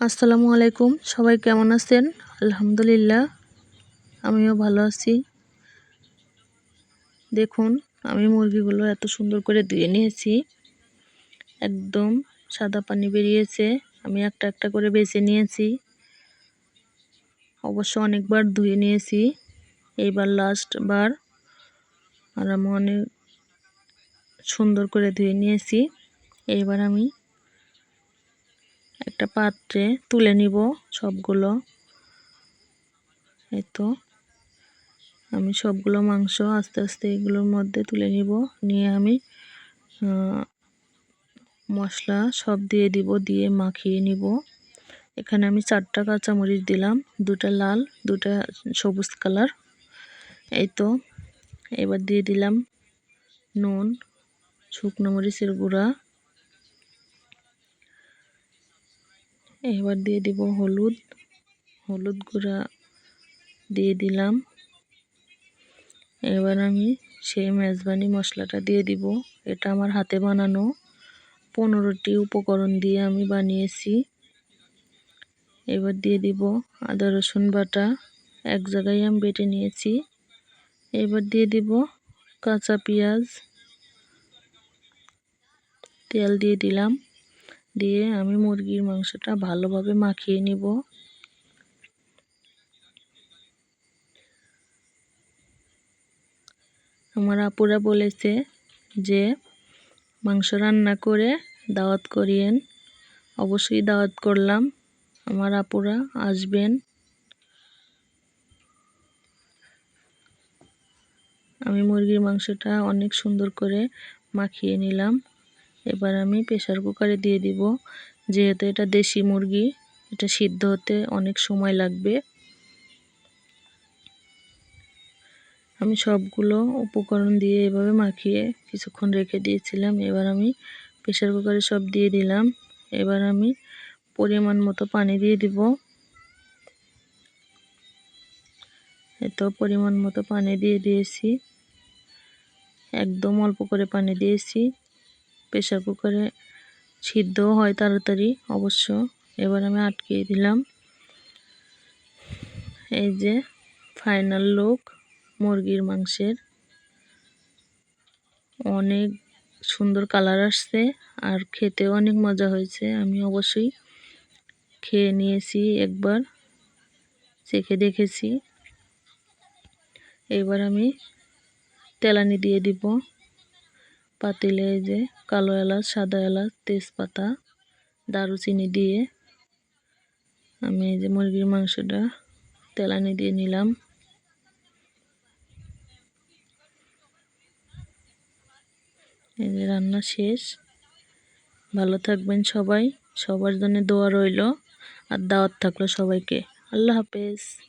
আসসালামু আলাইকুম। সবাই কেমন আছেন? আলহামদুলিল্লাহ, আমিও ভালো আছি। দেখুন, আমি মুরগিগুলো এত সুন্দর করে ধুয়ে নিয়েছি। একদম সাদা পানি বেরিয়েছে। আমি একটা একটা করে বেছে নিয়েছি। অবশ্য অনেকবার ধুয়ে নিয়েছি। এইবার লাস্ট বার আর আমি অনেক সুন্দর করে ধুয়ে নিয়েছি। এইবার আমি একটা পাত্রে তুলে নিব সবগুলো। এই তো। আমি সবগুলো মাংস আস্তে আস্তে এগুলোর মধ্যে তুলে নিব। নিয়ে আমি মশলা সব দিয়ে দিব, দিয়ে মাখিয়ে নিব। এখানে আমি চারটা কাঁচামরিচ দিলাম, দুটা লাল, দুটা সবুজ কালার। এই তো। এবার দিয়ে দিলাম নুন, শুকনো মরিচের গুঁড়া এবার দিয়ে দিব হলুদ হলুদ গুঁড়া দিয়ে দিলাম। এবার আমি সেই মেজবানি মশলাটা দিয়ে দিব। এটা আমার হাতে বানানো পনেরোটি উপকরণ দিয়ে আমি বানিয়েছি। এবার দিয়ে দিব আদা, রসুন বাটা, এক জায়গায় আমি বেটে নিয়েছি। এবার দিয়ে দিব কাঁচা পেঁয়াজ, তেল দিয়ে দিলাম। দিয়ে আমি মুরগির মাংসটা ভালোভাবে মাখিয়ে নিব। আমার আপুরা বলেছে যে, মাংস রান্না করে দাওয়াত করিয়েন। অবশ্যই দাওয়াত করলাম। আমার আপুরা আসবেন। আমি মুরগির মাংসটা অনেক সুন্দর করে মাখিয়ে নিলাম। এবার আমি প্রেশার কুকারে দিয়ে দিব। যেহেতু এটা দেশি মুরগি, এটা সিদ্ধ হতে অনেক সময় লাগবে। আমি সবগুলো উপকরণ দিয়ে এভাবে মাখিয়ে কিছুক্ষণ রেখে দিয়েছিলাম। এবার আমি প্রেশার কুকারে সব দিয়ে দিলাম। এবার আমি পরিমাণ মতো পানি দিয়ে দিব। এত পরিমাণ মতো পানি দিয়ে দিয়েছি। একদম অল্প করে পানি দিয়েছি। প্রেশার কুকারে সিদ্ধও হয় তাড়াতাড়ি অবশ্য। এবার আমি আটকিয়ে দিলাম। এই যে ফাইনাল লুক মুরগির মাংসের। অনেক সুন্দর কালার আসছে আর খেতেও অনেক মজা হয়েছে। আমি অবশ্যই খেয়ে নিয়েছি একবার, চেখে দেখেছি। এবার আমি তেলানি দিয়ে দিব। পাতিলে এই যে কালো এলাচ, সাদা এলাচ, তেজপাতা, দারুচিনি দিয়ে আমি এই যে মুরগির মাংসটা তেলানি দিয়ে নিলাম। এই যে রান্না শেষ। ভালো থাকবেন সবাই। সবার জন্য দোয়া রইল। আর দাওয়াত থাকল সবাইকে। আল্লাহ হাফেজ।